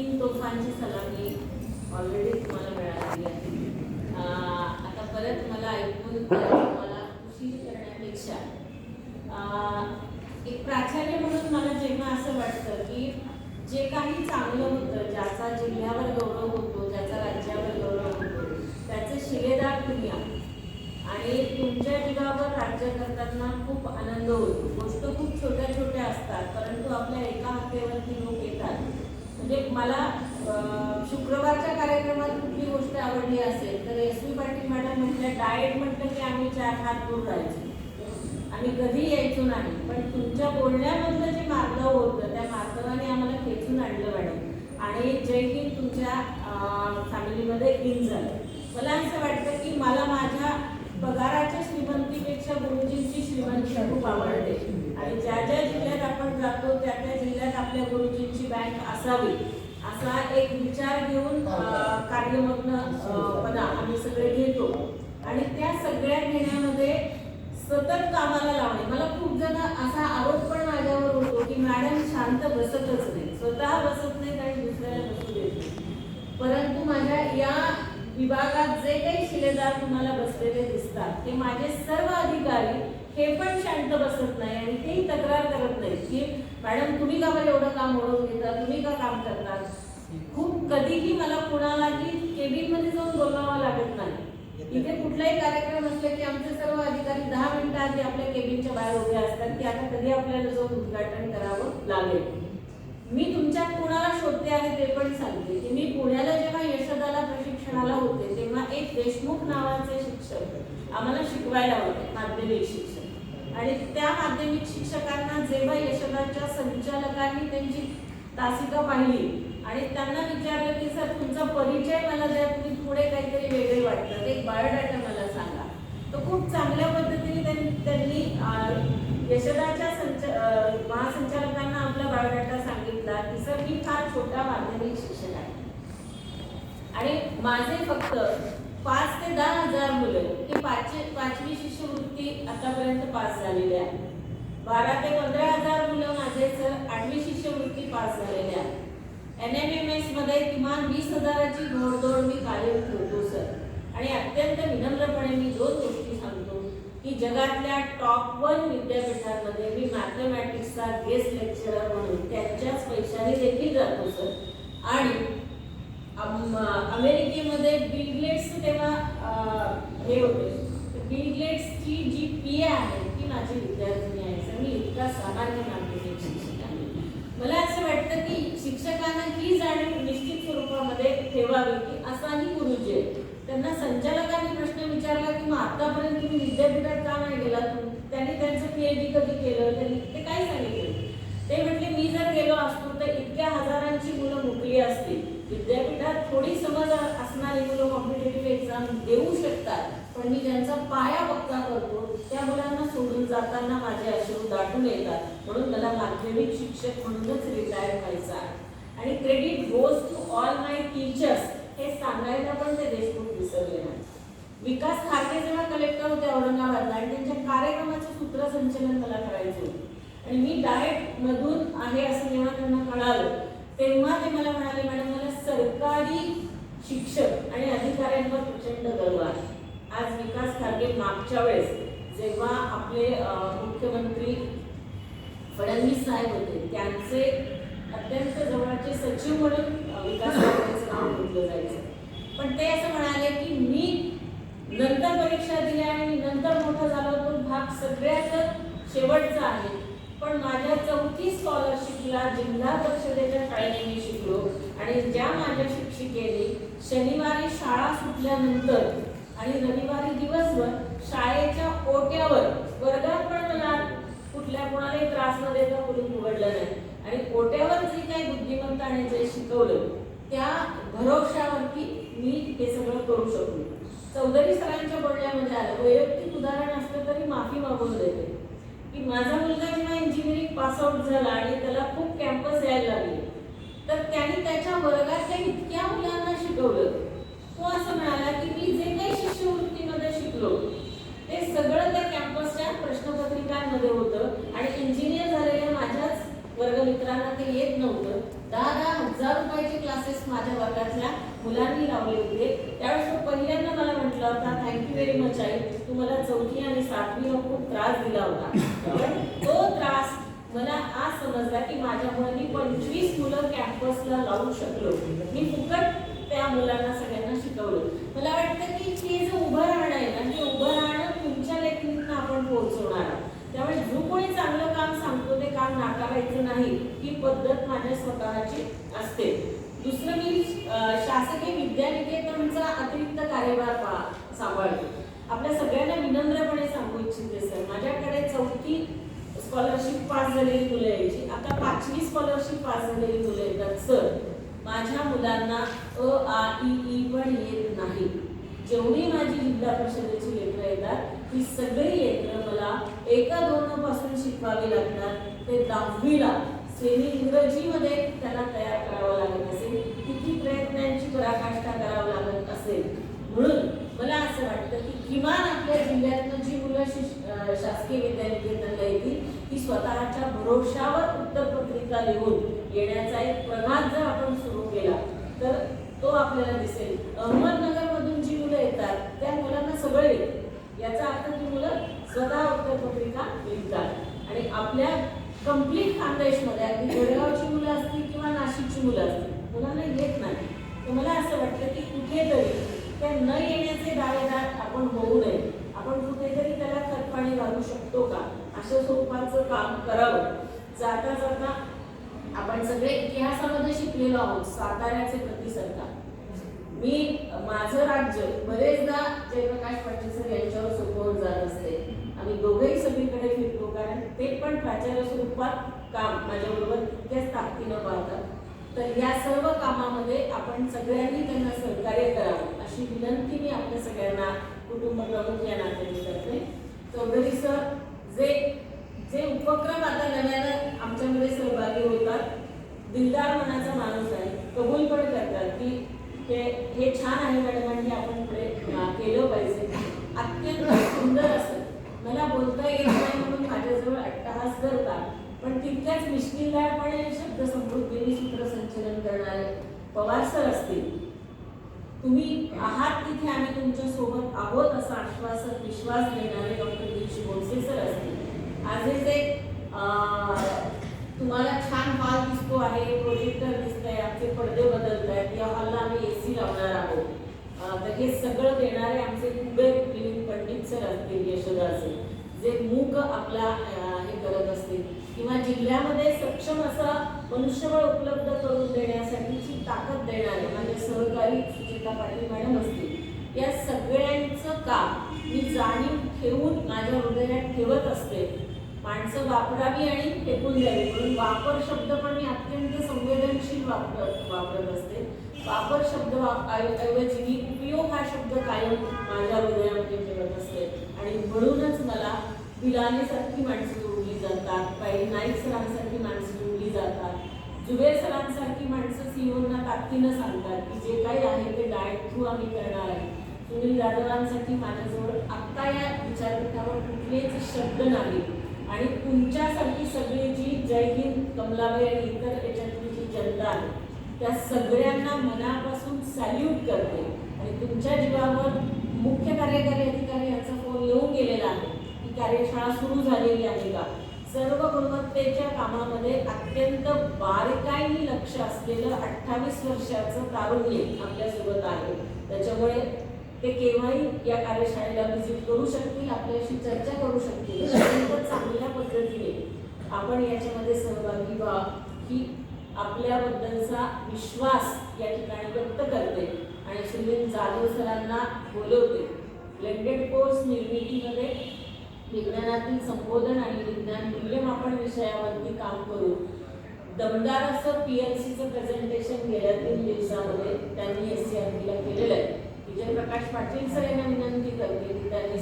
तीन तोफांची सलामी ऑलरेडी तुम्हाला मिळालेली आहे. आता परत मला ऐकून मला खुशी करण्यापेक्षा एक प्राचार्य म्हणून मला जेव्हा असं वाटतं की जे काही चांगलं होतं ज्याचा जिल्ह्यावर गौरव होतो ज्याचा राज्यावर गौरव होतो त्याचे शिलेदार तुम्ही आहात आणि तुमच्या जीवावर राज्य करताना खूप आनंद होतो. गोष्ट खूप छोट्या छोट्या असतात परंतु आपल्या एका हातेवरती लोक येतात म्हणजे मला शुक्रवारच्या कार्यक्रमात कुठली गोष्ट आवडली असेल तर एस व्ही पाटील मॅडम म्हटलं डाएट म्हटलं की आम्ही चार हात दूर राहायचो. आम्ही कधी यायचो नाही पण तुमच्या बोलण्यामधलं जे मार्ग होतं त्या मार्गाने आम्हाला खेचून आणलं मॅडम. आणि जे की तुमच्या फॅमिलीमध्ये इन झालं. मला असं वाटतं की मला माझ्या पगाराच्या श्रीमंतीपेक्षा गुरुजींची श्रीमंती खूप आवडते. आणि ज्या ज्या जिल्ह्यात आपण जातो त्या त्या जिल्ह्यात आपल्या गुरुजींची बँक असावी. असा एक विचार घेऊन अं, कार्यमग्न अं, पणा आम्ही सगळे घेतो. आणि त्या सगळ्या घेण्यामध्ये सतत कामाला लावणे. मला खूप जण असा आरोप पण माझ्यावर होतो की मॅडम शांत बसतच नाही. स्वतः बसत नाहीत आणि दुसऱ्याला बसू देत नाही परंतु माझ्या या विभागात जे काही शिलेदार तुम्हाला बसलेले दिसतात ते माझे सर्व अधिकारी हे पण शांत बसत नाही आणि तेही तक्रार करत नाहीत की मॅडम तुम्ही का बरं एवढं काम ओढून घेता? तुम्ही का काम करणार? खूप कधीही मला कुणालाही केबिनमध्ये जाऊन बोलावं लागत नाही. इथे कुठलाही कार्यक्रम असला की आमचे सर्व अधिकारी दहा मिनिटं आधी आपल्या केबिनच्या बाहेर उभे असतात. की आता कधी आपल्याला जाऊन उद्घाटन करावं लागेल. मी तुमच्या कुणाला शोधते आहे ते पण सांगते. की मी पुण्याला जेव्हा यशोदाला प्रशिक्षणाला होते तेव्हा एक देशमुख नावाचे शिक्षक आम्हाला शिकवायला होते माध्यमिक शिक्षक. आणि त्या माध्यमिक शिक्षकांना जेव्हा यशोदाच्या संचालकांनी त्यांची तासिका पाहिली आणि त्यांना विचारलं की सर तुमचा परिचय मला द्या तुम्ही पुढे काहीतरी वेगळे वाटतं. एक बायोडाटा मला सांगा. तो खूप चांगल्या पद्धतीने त्यांनी त्यांनी यशोदाच्या संच महासंचालकांना आपला बायोडाटा सांगितला की सर मी फार छोटा माध्यमिक शिक्षक आहे आणि माझे फक्त पाच ते दहा हजार मुलं पाचवी पाचवी शिष्यवृत्ती आतापर्यंत पास झालेली आहे. बारा ते पंधरा हजार मुलं माझे सर आठवी शिष्यवृत्ती पास झालेले आहेत एन एम एम एसमध्ये किमान वीस हजाराची घोडदौड मी कायम ठेवतो सर. आणि अत्यंत विनम्रपणे मी दोन गोष्टी सांगतो की जगातल्या टॉप वन विद्यापीठांमध्ये मी मॅथमॅटिक्सचा गेस्ट लेक्चरर म्हणून त्यांच्याच पैशाने देखील जातो सर. आणि अमेरिकेमध्ये बिल गेट्स तेव्हा हे होते. बिल गेट्सची जी पी आहे ती माझी विद्यार्थिनी आहे. सर मी इतका सामान्य मानते शिक्षक आहे मला असं वाटतं की शिक्षकांना ही जाणीव निश्चित स्वरूपामध्ये ठेवावी की असाही गुरुजी आहे त्यांना संचालकांनी प्रश्न विचारला की मग आतापर्यंत तुम्ही विद्यापीठात का नाही गेला त्यांनी त्यांचं पीएचडी कधी त्यांनी ते काय सांगितलं ते म्हटले मी जर गेलो असतो तर इतक्या हजारांची मुलं मुकली असती विद्यापीठात थोडी समज असणारी मुलं कॉम्पिटेटिव्ह एक्झाम देऊ शकतात पण मी ज्यांचा पाया पक्का करतो त्या मुलांना सोडून जाताना माझे अश्रू दाटून येतात. म्हणून मला माध्यमिक शिक्षक म्हणूनच रिटायर व्हायचं आहे. आणि credit goes to all my teachers हे सांगायला पण ते देशमुख विसरले नाही. विकास खारगे जेव्हा कलेक्टर होते औरंगाबादला आणि त्यांच्या कार्यक्रमाचं सूत्रसंचलन मला करायचं होतं. आणि मी डायरेक्ट मधून आहे असं जेव्हा त्यांना कळालं तेव्हा ते मला म्हणाले मॅडम मला सरकारी शिक्षक आणि अधिकाऱ्यांवर प्रचंड गर्व आहे. आज विकास ठाकरे मागच्या वेळेस जेव्हा आपले मुख्यमंत्री फडणवीस साहेब होते त्यांचे अत्यंत जवळचे सचिव म्हणून विकास खारगेंचं नाव घेतलं जायचं. पण ते असं म्हणाले की मी नंतर परीक्षा दिल्या आणि मी नंतर मोठा झालो तो भाग सगळ्याच शेवटचा आहे. पण माझ्या चौथी स्कॉलरशिपला जिल्हा परिषदेच्या शाळेने मी शिकलो. आणि ज्या माझ्या शिक्षिकेने शनिवारी शाळा सुटल्यानंतर आणि रविवारी दिवसभर शाळेच्या ओट्यावर वर्गात पण मला कुठल्या कोणालाही त्रास न देता बोलून उघडलं नाही. आणि ओट्यावर जे काही बुद्धिमत्ताने जे शिकवलं त्या भरोशावरती मी हे सगळं करू शकलो. चौधरी सरांच्या बोलण्यामध्ये आलं वैयक्तिक उदाहरण असलं तरी माफी मागून देते. की माझा मुलगा जेव्हा इंजिनिअरिंग पास आउट झाला आणि त्याला खूप कॅम्पस तर त्यांनी त्याच्या वर्गातल्या इतक्या मुलांना शिकवलं. तो असं म्हणाला की मी जे काही शिष्यवृत्तीमध्ये शिकलो ते सगळं त्या कॅम्पसच्या प्रश्नपत्रिकांमध्ये होतं आणि इंजिनियर झालेल्या माझ्याच वर्गमित्रांना ते येत नव्हतं. दहा दहा हजार रुपयाचे क्लासेस माझ्या वर्गातल्या मुलांनी लावले होते. त्यावेळेस तो पहिल्यांदा मला म्हटला होता थँक्यू व्हेरी मच आई. तू मला चौथी आणि सातवीला खूप त्रास दिला होता. पण तो त्रास मला आज समजला की माझ्यामुळे मी पंचवीस मुलं कॅम्पसला लावू शकलो मी फुकट त्या मुलांना सगळ्यांना शिकवलं. मला वाटतं की हे जे उभं राहणं आहे ना ते उभं राहणं तुमच्या लेखनीतनं आपण पोहोचवणार आहोत. त्यामुळे जो कोणी चांगलं काम सांगतो ते काम नाकारायचं नाही. ही पद्धत माझ्या स्वतःची असते. दुसरं मी शासकीय विद्यानिकेतनचा अतिरिक्त कार्यभार पा- सांभाळतो. आपल्या सगळ्यांना विनम्रपणे सांगू इच्छिते सर. माझ्याकडे चौथी स्कॉलरशिप पास झालेली मुलं यायची. आता पाचवी स्कॉलरशिप पास झालेली मुलं येतात. सर माझ्या मुलांना अ आ ई ई पण येत नाही. जेवढी माझी जिल्हा परिषदेची लेकरं येतात ती सगळी लेकरं मला एका दोन पासून शिकवावी लागतात ते दहावीला. सेमी इंग्रजीमध्ये त्याला तयार करावं लागत असेल. किती प्रयत्नांची पराकाष्ठा करावं लागत असेल. म्हणून मला असं वाटतं की किमान आपल्या जिल्ह्यातनं जी मुलं शासकीय विद्यानिकेतनला येतील स्वतःच्या भरोशावर उत्तरपत्रिका लिहून येण्याचा एक प्रघात जर आपण सुरू केला तर तो आपल्याला दिसेल. अहमदनगरमधून जी मुलं येतात त्या मुलांना सगळे याचा अर्थ ती मुलं स्वतः उत्तरपत्रिका लिहितात. आणि आपल्या कंप्लीट खानदेशमध्ये अगदी जळगावची मुलं असतील किंवा नाशिकची मुलं असतील मुलांना येत नाही. तर मला असं वाटतं की कुठेतरी त्या न येण्याचे दावेदार आपण होऊ नये आपण कुठेतरी त्याला खतपाणी घालू शकतो का अशा स्वरूपाचं काम करावं. जाता जाता आपण सगळे इतिहासामध्ये शिकलेलो आहोत साताऱ्याचे प्रति सरकार मी माझं राज्य बरेचदा जयप्रकाश पाटील सर यांच्यावर सोपवून जात असते. आम्ही दोघेही सगळीकडे फिरतो कारण ते पण प्राचार्य स्वरूपात काम माझ्याबरोबर तितक्याच ताकदीनं पाहतात. तर या सर्व कामामध्ये आपण सगळ्यांनी त्यांना सहकार्य करावं अशी विनंती मी आपल्या सगळ्यांना कुटुंब प्रमुख या नात्याने करते. चौधरी सर जे जे उपक्रम आता नव्यानं आमच्यामध्ये सहभागी होतात दिलदार मनाचा माणूस आहे कबूल पण करतात की हे हे छान आहे मॅडम आणि आपण पुढे केलं पाहिजे. अत्यंत सुंदर असं. मला बोलता येत नाही म्हणून माझ्याजवळ अट्टहास करतात पण तितक्याच मिश्किलदारपणे शब्दसमृद्धीने सूत्रसंचलन करणारे पवार सर असतील. तुम्ही आहात तिथे आम्ही तुमच्यासोबत आहोत असा आश्वासन विश्वास देणारे डॉक्टर दिलशी बोरसे सर असतील. आज हे जे तुम्हाला छान हॉल दिसतो आहे प्रोजेक्टर दिसतंय आमचे पडदे बदलत आहेत या हॉलला आम्ही ए सी लावणार आहोत. तर हे सगळं देणारे आमचे कुबेर लिव्हिंग पंडित सर असतील यशोदा असेल जे मूक आपला हे करत असतील. किंवा जिल्ह्यामध्ये सक्षम असा मनुष्यबळ उपलब्ध करून देण्यासाठीची ताकद देणारे म्हणजे सहकारी संगीता पाटील मॅडम असतील. या सगळ्यांचं काम मी जाणीव ठेवून माझ्या हृदयात ठेवत असते. माणसं वापरावी आणि फेकून द्यावी. म्हणून वापर शब्द पण मी अत्यंत संवेदनशील वापरत वापरत असते. वापर शब्द वा- ऐवजी मी उपयोग हा शब्द कायम माझ्या हृदयामध्ये ठेवत असते. आणि म्हणूनच मला बिलानेसारखी माणसं जोडली जातात काही नाईक सरांसारखी माणसं जोडली जातात. जुबेर सरांसारखी माणसं सीओना ताकदीनं सांगतात की जे काही आहे ते डायट थ्रू आम्ही करणार आहे. सुनील जाधवांसाठी माझ्याजवळ आत्ता या विचारपीठावर कुठलेच शब्द नाही. आणि तुमच्यासाठी सगळी जी जय हिंद कमलाबाई आणि इतर याच्यातली जी जनता आहे त्या सगळ्यांना मनापासून सॅल्यूट करते. आणि तुमच्या जीवावर मुख्य कार्यकारी अधिकारी यांचा फोन येऊन गेलेला आहे ही कार्यशाळा सुरू झालेली आहे का? सर्व गुणवत्तेच्या कामामध्ये अत्यंत बारकाईने लक्ष असलेलं अठ्ठावीस वर्षाचं तारुण्य आपल्यासोबत आहे. त्याच्यामुळे ते केव्हाही या कार्यशाळेला व्हिजिट करू शकतील आपल्याशी चर्चा करू शकतील. अत्यंत चांगल्या पद्धतीने आपण याच्यामध्ये सहभागी व्हा. ही आपल्याबद्दलचा विश्वास या ठिकाणी व्यक्त करते. आणि सुनील जाधव सरांना बोलवते. ब्लेंडेड कोर्स निर्मितीमध्ये विज्ञानातील संबोधन आणि विज्ञान मूल्यमापन विषयावरती काम करून दमदार असं पी एल सीचं प्रेझेंटेशन गेल्या तीन दिवसामध्ये त्यांनी एस सी आर केलेलं आहे. विजय प्रकाश पाटील सर यांना विनंती करते की त्यांनी